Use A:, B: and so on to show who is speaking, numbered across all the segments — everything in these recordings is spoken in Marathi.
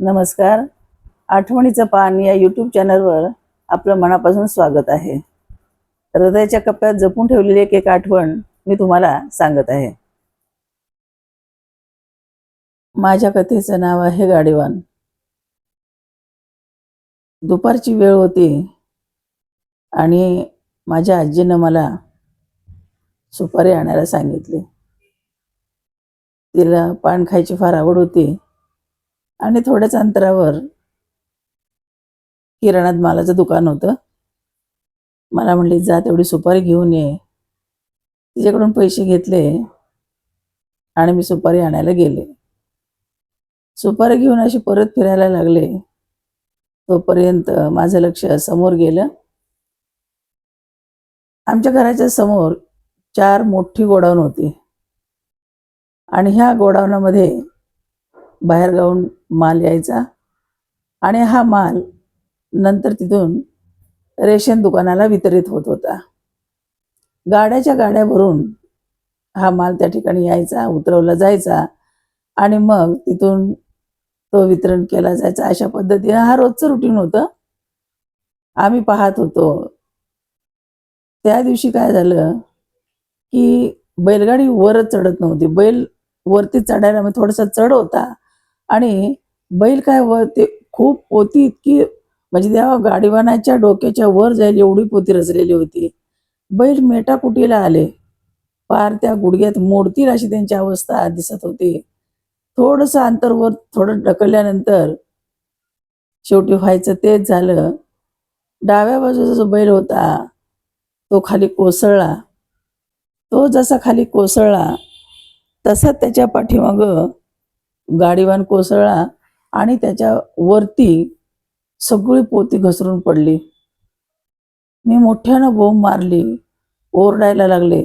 A: नमस्कार. आठवणीचं पान या यूट्यूब चॅनलवर आपलं मनापासून स्वागत आहे. हृदयाच्या कप्प्यात जपून ठेवलेली एक एक आठवण मी तुम्हाला सांगत आहे. माझ्या कथेचं नाव आहे गाडीवान. दुपारची वेळ होती आणि माझ्या आजीनं मला सुपारी आणायला सांगितली. तिला पान खायची फार आवड होती. आणि थोड्याच अंतरावर किराणात मालाचं दुकान होतं. मला म्हणली जा तेवढी सुपारी घेऊन ये. तिच्याकडून पैसे घेतले आणि मी सुपारी आणायला गेले. सुपारी घेऊन अशी परत फिरायला लागले. तोपर्यंत माझं लक्ष समोर गेलं. आमच्या घराच्या समोर चार मोठी गोडाऊन होती. आणि ह्या गोडाऊनामध्ये बाहेरगावून माल यायचा. आणि हा माल नंतर तिथून रेशन दुकानाला वितरित होत होता. गाड्याच्या गाड्या भरून हा माल त्या ठिकाणी यायचा उतरवला जायचा आणि मग तिथून तो वितरण केला जायचा. अशा पद्धतीने हा रोजचं रुटीन होतं. आम्ही पाहत होतो. त्या दिवशी काय झालं की बैलगाडी वरच चढत नव्हती. बैल वरती चढायला म्हणजे थोडासा चढ होता. आणि बैल काय व ते खूप पोती इतकी म्हणजे त्या गाडीवानाच्या डोक्याच्या वर जाईल एवढी पोती रचलेली होती. बैल मेटाकुटीला आले. पार त्या गुडघ्यात मोडतील अशी त्यांची अवस्था दिसत होती. थोडंसं अंतर वर थोडं ढकलल्यानंतर शेवटी व्हायचं तेच झालं. डाव्या बाजूचा जो बैल होता तो खाली कोसळला. तो जसा खाली कोसळला तसा त्याच्या पाठीमागं गाडीवान कोसळला आणि त्याच्या वरती सगळी पोती घसरून पडली. मी मोठ्यानं बोंब मारली ओरडायला लागले.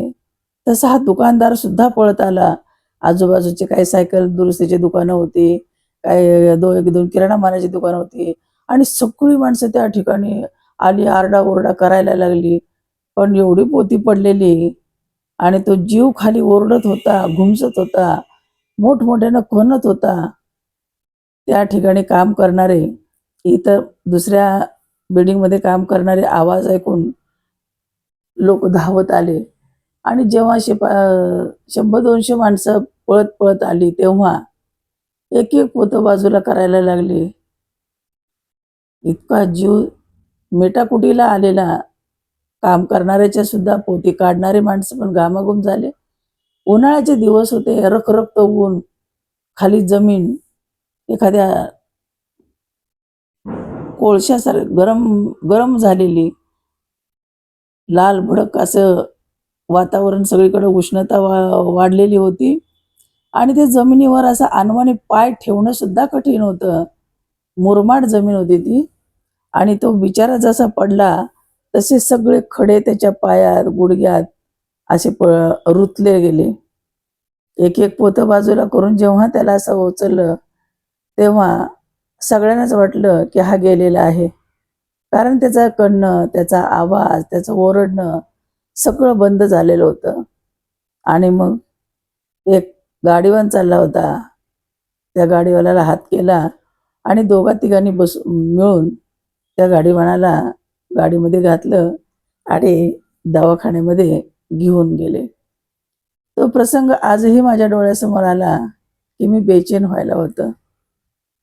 A: तसा हा दुकानदार सुद्धा पळत आला. आजूबाजूचे काही सायकल दुरुस्तीची दुकानं होती काही दो एक दोन किराणा मालाची दुकानं होती आणि सगळी माणसं त्या ठिकाणी आली आरडा ओरडा करायला लागली. पण एवढी पोती पडलेली आणि तो जीव खाली ओरडत होता घुमसत होता. मोठमोठ्यानं खोनत होता. त्या ठिकाणी काम करणारे इतर दुसऱ्या बिल्डिंगमध्ये काम करणारे आवाज ऐकून लोक धावत आले. आणि जेव्हा शेपा शंभर दोनशे माणसं पळत पळत आली तेव्हा एक एक पोतं बाजूला करायला लागली. इतका जीव मेटाकुटीला आलेला. काम करणाऱ्याच्या सुद्धा पोती काढणारे माणसं पण घामाघूम झाले. उन्हाळ्याचे दिवस होते रखरखत ऊन खाली जमीन एखाद्या कोळशासार गरम गरम झालेली लाल भडक असं वातावरण सगळीकडे उष्णता वा वाढलेली होती. आणि ते जमिनीवर असं अनवाणी पाय ठेवणं सुद्धा कठीण होतं. मुरमाड जमीन होती ती. आणि तो बिचारा जसा पडला तसे सगळे खडे त्याच्या पायात गुडघ्यात असे प रुतले गेले. एक एक पोतं बाजूला करून जेव्हा त्याला असं उचललं तेव्हा सगळ्यांनाच वाटलं की हा गेलेला आहे. कारण त्याचा कणणं त्याचा आवाज त्याचं ओरडणं सगळं बंद झालेलं होतं. आणि मग एक गाडीवान चालला होता. त्या गाडीवाल्याला हात केला आणि दोघा तिघांनी बस मिळून त्या गाडीवानाला गाडीमध्ये घातलं आणि दवाखान्यामध्ये घेऊन गेले. तो प्रसंग आजही माझ्या डोळ्यासमोर आला की मी बेचैन व्हायला होतं.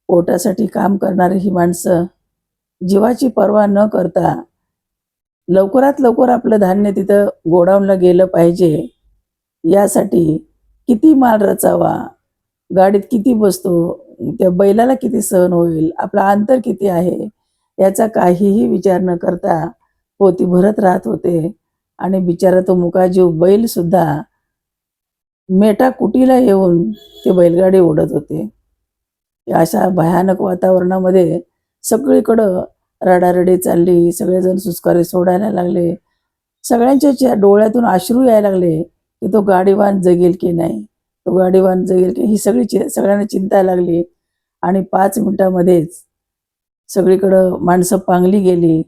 A: पोटासाठी काम करणारी ही माणसं जीवाची पर्वा न करता लवकरात लवकर आपलं धान्य तिथं गोडाऊनला गेलं पाहिजे. यासाठी किती माल रचावा गाडीत किती बसतो त्या बैलाला किती सहन होईल आपला अंतर किती आहे याचा काहीही विचार न करता पोती भरत राहत होते. आणि बिचारा तो मुकाजीव बैल सुद्धा मेटा कुटीला येऊन ते बैलगाडी ओढत होते. अशा भयानक वातावरणामध्ये सगळीकडं रडारडी चालली सगळेजण सुस्कारे सोडायला लागले. सगळ्यांच्या डोळ्यातून अश्रू यायला लागले की तो गाडीवान जगेल की नाही? तो गाडीवान जगेल की ही सगळी चि सगळ्यांना चिंता लागली. आणि पाच मिनिटामध्येच सगळीकडं माणसं पांगली गेली.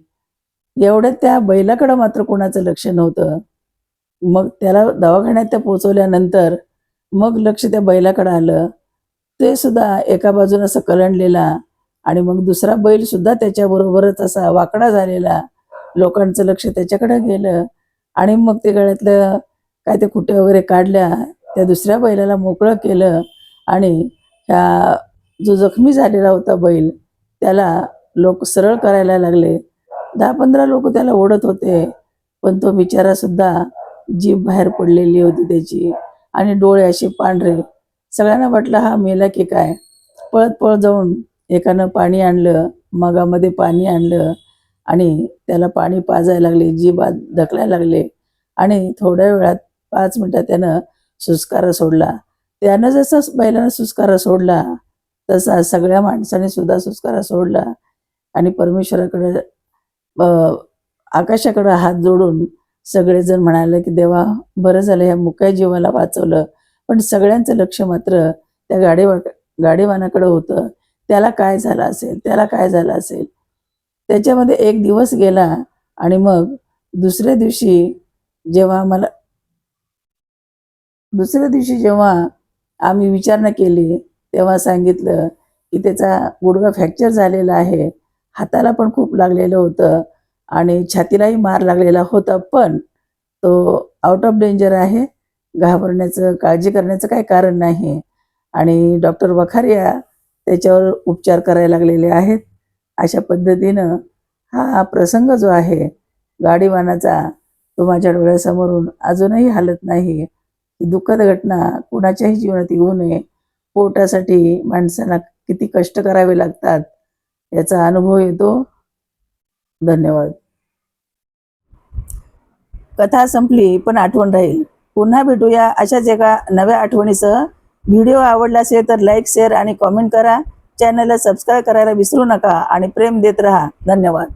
A: एवढ्यात त्या बैलाकडं मात्र कोणाचं लक्ष नव्हतं. मग त्याला दवाखान्यात त्या पोचवल्यानंतर मग लक्ष त्या बैलाकडं आलं. ते सुद्धा एका बाजूनं असं कलंडलेला आणि मग दुसरा बैल सुद्धा त्याच्याबरोबरच असा वाकडा झालेला. लोकांचं लक्ष त्याच्याकडे गेलं आणि मग ते गळ्यातलं काय ते खुट्या वगैरे काढल्या. त्या दुसऱ्या बैलाला मोकळं केलं आणि ह्या जो जखमी झालेला होता बैल त्याला लोक सरळ करायला लागले. दहा पंधरा लोक त्याला ओढत होते. पण तो बिचारा सुद्धा जीभ बाहेर पडलेली होती त्याची. आणि डोळे असे पांढरे. सगळ्यांना वाटलं हा मेला की काय? पळत पळत जाऊन एकानं पाणी आणलं मगामध्ये पाणी आणलं आणि त्याला पाणी पाजायला लागले जीभ आज ढकलायला लागले. आणि थोड्या वेळात पाच मिनटात त्यानं सुस्कारा सोडला. त्यानं जसा बैलानं सुस्कारा सोडला तसा सगळ्या माणसाने सुद्धा सुस्कारा सोडला. आणि परमेश्वराकडे आकाशाकडं हात जोडून सगळेजण म्हणाले की देवा बरं झालं ह्या मुक्या जीवाला वाचवलं. पण सगळ्यांचं लक्ष मात्र त्या गाडीवा गाडीवानाकडं होतं. त्याला काय झालं असेल? त्याला काय झालं असेल? त्याच्यामध्ये एक दिवस गेला आणि मग दुसऱ्या दिवशी जेव्हा मला दुसऱ्या दिवशी जेव्हा आम्ही विचारणा केली तेव्हा सांगितलं की त्याचा गुडघा फ्रॅक्चर झालेला आहे. हाताला पण खूप लागलेलं होतं आणि छातीलाही मार लागलेला होता पण तो आउट ऑफ डेंजर आहे. घाबरण्याचं काळजी करण्याचं काही कारण नाही. आणि डॉक्टर वखारिया त्याच्यावर उपचार करायला लागलेले आहेत. अशा पद्धतीनं हा प्रसंग जो आहे गाडीवानाचा तो माझ्या डोळ्यासमोरून अजूनही हालत नाही. ही दुःखद घटना कुणाच्याही जीवनात येऊ नये. पोटासाठी माणसाला किती कष्ट करावे लागतात. याचा अनुभव येतो. धन्यवाद. कथा संपली पण आठवण राहील. पुन्हा भेटूया अशाच एका नव्या आठवणीसह. व्हिडिओ आवडला असेल तर लाईक शेअर आणि कॉमेंट करा. चॅनलला सबस्क्राईब करायला विसरू नका आणि प्रेम देत राहा. धन्यवाद.